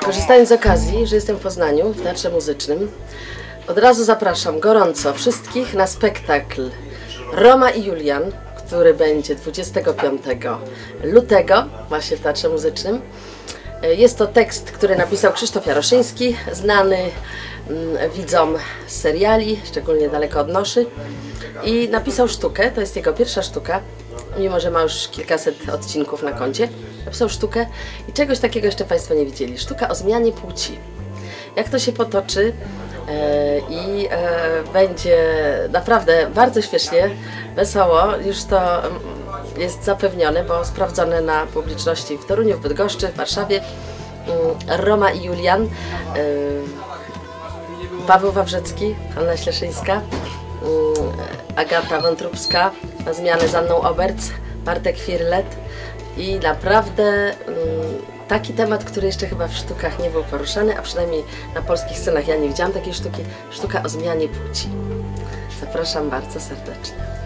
Korzystając z okazji, że jestem w Poznaniu, w Teatrze Muzycznym, od razu zapraszam gorąco wszystkich na spektakl Roma i Julian, który będzie 25 lutego właśnie w Teatrze Muzycznym. Jest to tekst, który napisał Krzysztof Jaroszyński, znany mm, widzom seriali, szczególnie daleko od noszy. I napisał sztukę, to jest jego pierwsza sztuka, mimo że ma już kilkaset odcinków na koncie. Napisał sztukę i czegoś takiego jeszcze Państwo nie widzieli. Sztuka o zmianie płci. Jak to się potoczy e, i e, będzie naprawdę bardzo śmiesznie, wesoło, już to mm, jest zapewnione, bo sprawdzone na publiczności w Toruniu, w Bydgoszczy, w Warszawie. Mm, Roma i Julian. e, Paweł Wawrzecki, Anna Śleszyńska, Agata Wątróbska, na zmianę z Anną Oberc, Bartek Firlet i naprawdę mm, taki temat, który jeszcze chyba w sztukach nie był poruszany, a przynajmniej na polskich scenach ja nie widziałam takiej sztuki, sztuka o zmianie płci. Zapraszam bardzo serdecznie.